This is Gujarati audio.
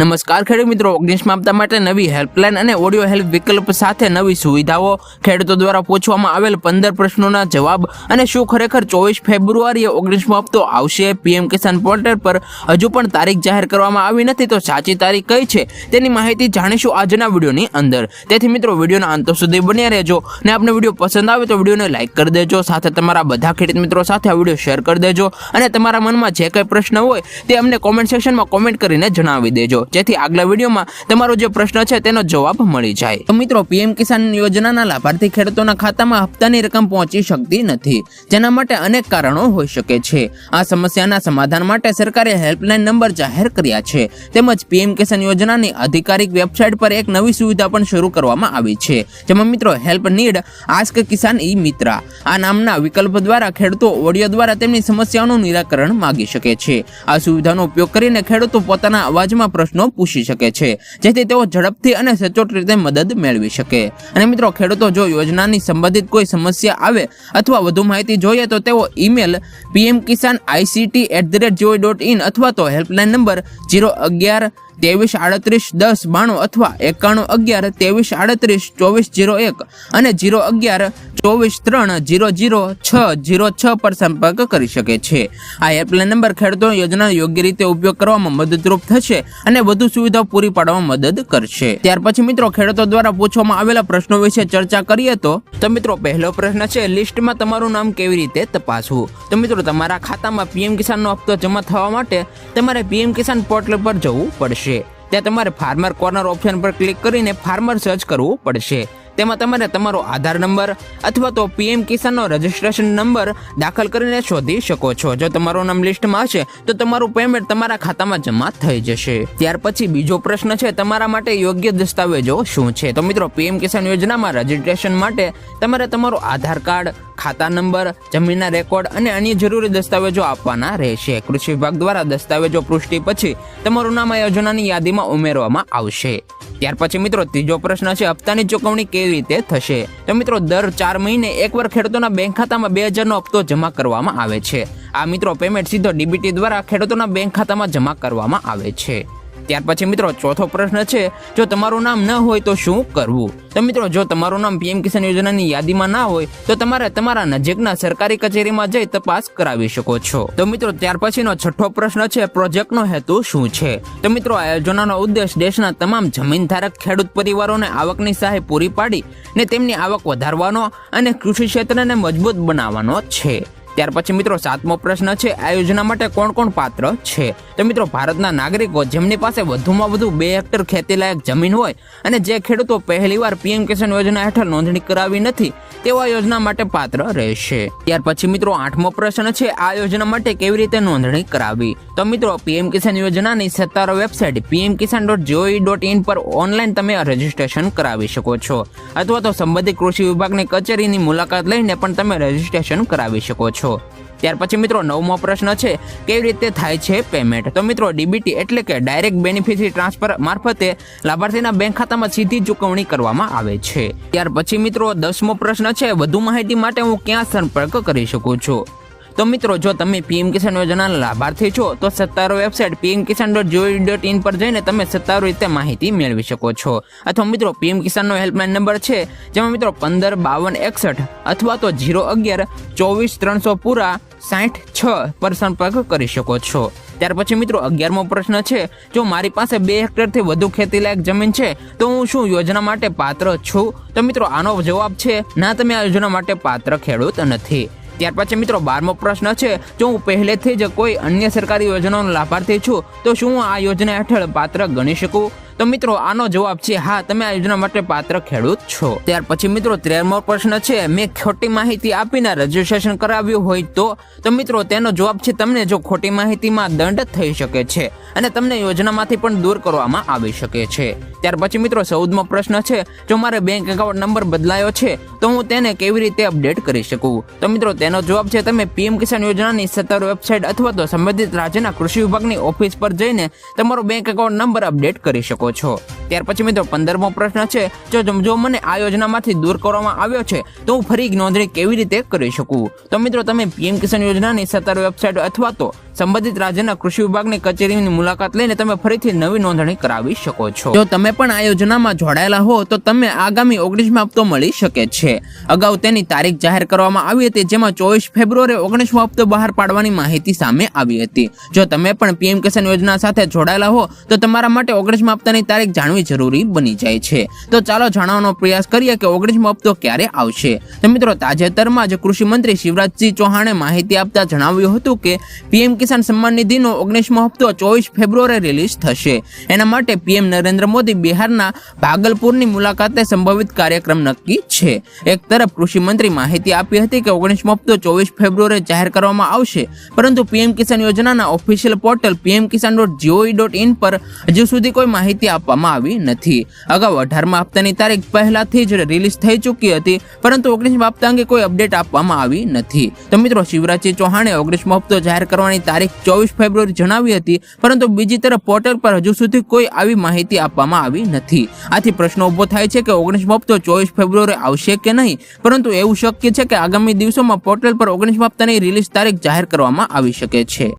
નમસ્કાર ખેડૂત મિત્રો, ઓગણીસમાં આપતા માટે નવી હેલ્પલાઇન અને ઓડિયો હેલ્પ વિકલ્પ સાથે નવી સુવિધાઓ ખેડૂતો દ્વારા પૂછવામાં આવેલ પંદર પ્રશ્નોના જવાબ અને શું ખરેખર ચોવીસ ફેબ્રુઆરીએ ઓગણીસમાં હપ્તો આવશે? પીએમ કિસાન પોર્ટલ પર હજુ પણ તારીખ જાહેર કરવામાં આવી નથી તો સાચી તારીખ કઈ છે? તેની માહિતી જાણીશું આજના વિડીયોની અંદર. તેથી મિત્રો, વિડીયોના અંત સુધી બન્યા રહેજો ને આપને વીડિયો પસંદ આવે તો વિડીયોને લાઇક કરી દેજો, સાથે તમારા બધા ખેડૂત મિત્રો સાથે આ વીડિયો શેર કરી દેજો અને તમારા મનમાં જે કંઈ પ્રશ્ન હોય તે અમને કોમેન્ટ સેક્શનમાં કોમેન્ટ કરીને જણાવી દેજો. જેથી આગલા વિડીયોમાં તમારો જે પ્રશ્ન છે તેનો જવાબ મળી જાય. તો મિત્રો, પીએમ કિસાન યોજનાના લાભાર્થી ખેડૂતોના ખાતામાં હપ્તાની રકમ પહોંચી શકતી નથી, જેના માટે અનેક કારણો હોઈ શકે છે. આ સમસ્યાના સમાધાન માટે સરકારે હેલ્પલાઇન નંબર જાહેર કર્યા છે. તેમજ પીએમ કિસાન યોજનાની આધિકારિક વેબસાઇટ પર એક નવી સુવિધા પણ શરૂ કરવામાં આવી છે. જેમાં મિત્રો, help need, ask Kisan e Mitra. આ નામના વિકલ્પ દ્વારા ખેડૂતો ઓડિયો દ્વારા તેમની સમસ્યાઓનું નિરાકરણ માગી શકે છે. આ સુવિધાનો ઉપયોગ કરીને ખેડૂતો પોતાના અવાજમાં પ્રશ્નો પૂછી શકે છે, જેથી તેઓ ઝડપથી અને સચોટ રીતે મદદ મેળવી શકે. અને મિત્રો, ખેડૂતો જો યોજનાની સંબંધિત કોઈ સમસ્યા આવે અથવા વધુ માહિતી જોઈએ તો તેઓ email PM Kisan ICT at the rate gov dot in અથવા તો હેલ્પલાઇન નંબર જીરો અગિયાર ત્રેવીસ આડત્રીસ દસ બાણું અથવા એકાણું અગિયાર ત્રેવીસ આડત્રીસ ચોવીસ જીરો એક અને જીરો અગિયાર ચોવીસ ત્રણ જીરો જીરો છ જીરો છ પર સંપર્ક કરી શકે છે. આ હેલ્પલાઇન નંબર ખેડૂતો યોજનાનો યોગ્ય રીતે ઉપયોગ કરવામાં મદદરૂપ થશે અને વધુ સુવિધાઓ પૂરી પાડવામાં મદદ કરશે. ત્યાર પછી મિત્રો ખેડૂતો દ્વારા પૂછવામાં આવેલા પ્રશ્નો વિશે ચર્ચા કરીએ તો તો મિત્રો પહેલો પ્રશ્ન છે, લિસ્ટમાં તમારું નામ કેવી રીતે તપાસવું? તો મિત્રો તમારા ખાતામાં પીએમ કિસાનનો હપ્તો જમા થવા માટે તમારે પીએમ કિસાન પોર્ટલ પર જવું પડશે. ત્યાં તમારે ફાર્મર કોર્નર ઓપ્શન પર ક્લિક કરીને ફાર્મર સર્ચ કરવું પડશે. તેમાં તમારે તમારો આધાર નંબર અથવા તો પીએમ કિસાનનો રજિસ્ટ્રેશન નંબર દાખલ કરીને શોધી શકો છો. જો તમારું નામ લિસ્ટમાં હશે, તો તમારું પેમેન્ટ તમારા ખાતામાં જમા થઈ જશે. ત્યાર પછી બીજો પ્રશ્ન છે, તમારા માટે યોગ્ય દસ્તાવેજો શું છે? તો મિત્રો પીએમ કિસાન યોજનામાં રજિસ્ટ્રેશન માટે તમારે તમારો આધાર કાર્ડ ખાતા નંબર, જમીનના રેકોર્ડ અને અન્ય જરૂરી દસ્તાવેજો આપવાના રહેશે. કૃષિ વિભાગ દ્વારા દસ્તાવેજો પુષ્ટિ પછી તમારું નામ યોજનાની યાદીમાં ઉમેરવામાં આવશે. ત્યાર પછી મિત્રો, ત્રીજો પ્રશ્ન છે, હપ્તાની ચૂકવણી કેવી રીતે થશે? તો મિત્રો, દર ચાર મહિને એકવાર ખેડૂતોના બેંક ખાતામાં બે હજારનો હપ્તો જમા કરવામાં આવે છે. આ મિત્રો, પેમેન્ટ સીધો ડીબીટી દ્વારા ખેડૂતોના બેંક ખાતામાં જમા કરવામાં આવે છે. ત્યાર પછી મિત્રો ચોથો પ્રશ્ન છે, જો તમારું નામ ન હોય તો શું કરવું? તો મિત્રો, જો તમારું નામ પીએમ કિસાન યોજનાની યાદીમાં ના હોય, તો તમારે તમારા નજીકના સરકારી કચેરીમાં જઈ તપાસ કરાવી શકો છો. તો મિત્રો, ત્યાર પછીનો છઠ્ઠો પ્રશ્ન છે, પ્રોજેક્ટનો હેતુ શું છે? તો મિત્રો આ યોજનાનો ઉદ્દેશ દેશના તમામ જમીન ધારક ખેડૂત પરિવારોને આવકની સહાય પૂરી પાડી ને તેમની આવક વધારવાનો અને કૃષિ ક્ષેત્રને મજબૂત બનાવવાનો છે. ત્યાર પછી મિત્રો સાતમો પ્રશ્ન છે, આ યોજના માટે કોણ કોણ પાત્ર છે? તો મિત્રો ભારતના નાગરિકો જેમની પાસે વધુમાં વધુ બે હેક્ટર ખેતીલાયક જમીન હોય અને જે ખેડૂતો પહેલીવાર પીએમ કિસાન યોજના હેઠળ નોંધણી કરાવી નથી તેવા યોજના માટે પાત્ર રહેશે. ત્યાર પછી મિત્રો આઠમો પ્રશ્ન છે, આ યોજના માટે કેવી રીતે નોંધણી કરાવી? તો મિત્રો પીએમ કિસાન યોજનાની સત્તાવાર website PM Kisan dot gov dot in પર ઓનલાઈન તમે રજીસ્ટ્રેશન કરાવી શકો છો. અથવા તો સંબંધિત કૃષિ વિભાગની કચેરીની મુલાકાત લઈને પણ તમે રજીસ્ટ્રેશન કરાવી શકો છો. ત્યાર પછી મિત્રો નવમો પ્રશ્ન છે, કેવી રીતે થાય છે પેમેન્ટ તો મિત્રો ડીબીટી એટલે કે ડાયરેક્ટ બેનિફિશરી ટ્રાન્સફર મારફતે લાભાર્થીના બેંક ખાતામાં સીધી ચૂકવણી કરવામાં આવે છે. ત્યાર પછી મિત્રો દસમો પ્રશ્ન છે, વધુ માહિતી માટે હું ક્યાં સંપર્ક કરી શકું છું? તો મિત્રો, જો તમે પીએમ કિસાન યોજનાના લાભાર્થી છો, તો સત્તારો website PM Kisan dot gov dot in પર જઈને તમે સત્તારો રીતે માહિતી મેળવી શકો છો. અથવા મિત્રો પીએમ કિસાનનો હેલ્પલાઇન નંબર છે, જેમાં મિત્રો પંદર બાવન એકસઠ અથવા તો જીરો અગિયાર ચોવીસ ત્રણસો પૂરા સાઠ છ પર સંપર્ક કરી શકો છો. ત્યાર પછી મિત્રો, અગિયારમો પ્રશ્ન છે, જો મારી પાસે બે હેક્ટરથી વધુ ખેતીલાયક જમીન છે, તો હું શું યોજના માટે પાત્ર છું? તો મિત્રો, આનો જવાબ છે, ના, તમે આ યોજના માટે પાત્ર ખેડૂત નથી. ત્યાર પછી મિત્રો બારમો પ્રશ્ન છે, જો હું પહેલેથી જ કોઈ અન્ય સરકારી યોજનાનો લાભાર્થી છું, તો શું આ યોજના હેઠળ પાત્ર ગણી શકું? તો મિત્રો, આનો જવાબ છે, હા, તમે આ યોજના માટે પાત્ર ખેડૂત છો. ત્યાર પછી મિત્રો તેરમો પ્રશ્ન છે, મેં ખોટી માહિતી આપીને રજીસ્ટ્રેશન કરાવ્યું હોય તો? તો મિત્રો, તેનો જવાબ છે, તમને જો ખોટી માહિતીમાં દંડ થઈ શકે છે અને તમને યોજનામાંથી પણ દૂર કરવામાં આવી શકે છે. ત્યાર પછી મિત્રો, ચૌદમો પ્રશ્ન છે, જો મારે બેંક એકાઉન્ટ નંબર બદલાયો છે, તો હું તેને કેવી રીતે અપડેટ કરી શકું? તો મિત્રો, તેનો જવાબ છે, તમે પીએમ કિસાન યોજનાની સત્તર વેબસાઇટ અથવા તો સંબંધિત રાજ્યના કૃષિ વિભાગની ઓફિસ પર જઈને તમારો બેંક એકાઉન્ટ નંબર અપડેટ કરી શકો છો. ત્યાર પછી મિત્રો પંદરમો પ્રશ્ન છે, જો જો મને આ યોજનામાંથી દૂર કરવામાં આવ્યો છે, તો હું ફરી નોંધણી કેવી રીતે કરી શકું? તો મિત્રો તમે પીએમ કિસાન યોજનાની સત્તર વેબસાઇટ અથવા તો સંબંધિત રાજ્યના કૃષિ વિભાગની કચેરીની મુલાકાત લઈને તમે ફરીથી નવી નોંધણી કરાવી શકો છો. જો તમે પણ આ યોજનામાં જોડાયેલા હો, તો તમે આગામી ઓગણીસમાં હપ્તો મળી શકે છે. અગાઉ તેની તારીખ જાહેર કરવામાં આવી હતી, જેમાં ચોવીસ ફેબ્રુઆરી ઓગણીસમો હપ્તો બહાર પાડવાની માહિતી સામે આવી હતી. જો તમે પણ પીએમ કિસાન યોજના સાથે જોડાયેલા હો, તો તમારા માટે ઓગણીસમા હપ્તાની તારીખ જાણવી જરૂરી બની જાય છે. તો ચાલો જાણવાનો પ્રયાસ કરીએ કે ઓગણીસમો હપ્તો ક્યારે આવશે? તો મિત્રો, તાજેતરમાં જ કૃષિ મંત્રી શિવરાજસિંહ ચૌહાણે માહિતી આપતા જણાવ્યું હતું કે, પીએમ કિસાન સન્માન નિધિનો ઓગણીસમો હપ્તો ચોવીસ ફેબ્રુઆરી રિલીઝ થશે. એના માટે પીએમ નરેન્દ્ર મોદી બિહારના ભાગલપુરની મુલાકાતે સંભવિત કાર્યક્રમ નક્કી છે. એક તરફ કૃષિ મંત્રી માહિતી આપી હતી કે ઓગણીસમો હપ્તો ચોવીસ ફેબ્રુઆરી જાહેર કરવામાં આવશે, પરંતુ પીએમ કિસાન યોજનાના official portal PM Kisan dot gov dot in પર હજુ સુધી કોઈ માહિતી આપવામાં આવી નથી. અગાઉ અઢારમા હપ્તાની તારીખ પહેલાથી જ રિલીઝ થઈ ચૂકી હતી, પરંતુ ઓગણીસમા હપ્તા અંગે કોઈ અપડેટ આપવામાં આવી નથી. તો મિત્રો, શિવરાજસિંહ ચૌહાણે ઓગણીસમો હપ્તો જાહેર કરવાની તારીખ ચોવીસ ફેબ્રુઆરી જણાવી હતી, પરંતુ બીજી તરફ પોર્ટલ પર હજુ સુધી કોઈ આવી માહિતી આપવામાં આવી નથી. આથી પ્રશ્ન ઊભો થાય છે કે ઓગણીસમો હપ્તો ચોવીસ ફેબ્રુઆરી આવશે કે નહીં, પરંતુ એવું શક્ય છે કે આગામી દિવસોમાં પોર્ટલ પર ઓગણીસમા હપ્તાની રિલીઝ તારીખ જાહેર કરવામાં આવી શકે છે.